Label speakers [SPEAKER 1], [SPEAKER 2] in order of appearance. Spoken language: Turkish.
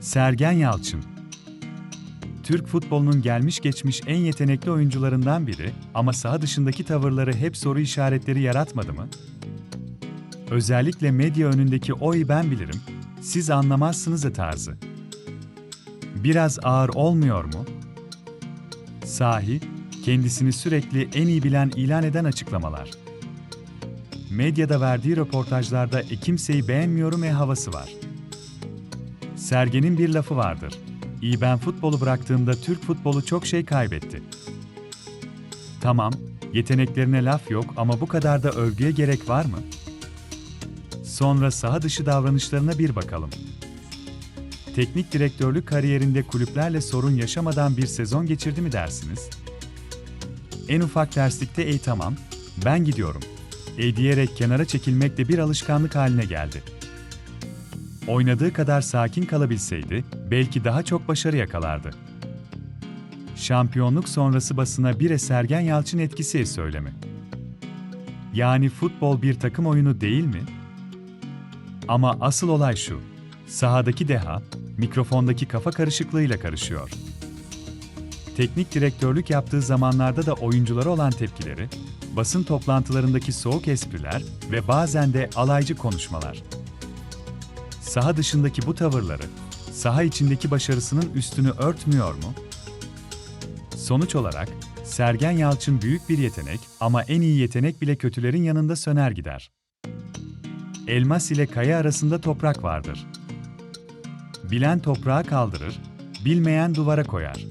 [SPEAKER 1] Sergen Yalçın Türk futbolunun gelmiş geçmiş en yetenekli oyuncularından biri ama saha dışındaki tavırları hep soru işaretleri yaratmadı mı? Özellikle medya önündeki oy ben bilirim, siz anlamazsınız tarzı. Biraz ağır olmuyor mu? Sahi, kendisini sürekli en iyi bilen ilan eden açıklamalar. Medyada verdiği röportajlarda e kimseyi beğenmiyorum e havası var. Sergen'in bir lafı vardır. İyi ben futbolu bıraktığımda Türk futbolu çok şey kaybetti. Tamam, yeteneklerine laf yok ama bu kadar da övgüye gerek var mı? Sonra saha dışı davranışlarına bir bakalım. Teknik direktörlük kariyerinde kulüplerle sorun yaşamadan bir sezon geçirdi mi dersiniz? En ufak terslikte ey tamam, ben gidiyorum. Ey diyerek kenara çekilmek de bir alışkanlık haline geldi. Oynadığı kadar sakin kalabilseydi, belki daha çok başarı yakalardı. Şampiyonluk sonrası basına bir Sergen Yalçın etkisi söylemi. Yani futbol bir takım oyunu değil mi? Ama asıl olay şu. Sahadaki deha, mikrofondaki kafa karışıklığıyla karışıyor. Teknik direktörlük yaptığı zamanlarda da oyunculara olan tepkileri, basın toplantılarındaki soğuk espriler ve bazen de alaycı konuşmalar. Saha dışındaki bu tavırları, saha içindeki başarısının üstünü örtmüyor mu? Sonuç olarak, Sergen Yalçın büyük bir yetenek ama en iyi yetenek bile kötülerin yanında söner gider. Elmas ile kaya arasında toprak vardır. Bilen toprağa kaldırır, bilmeyen duvara koyar.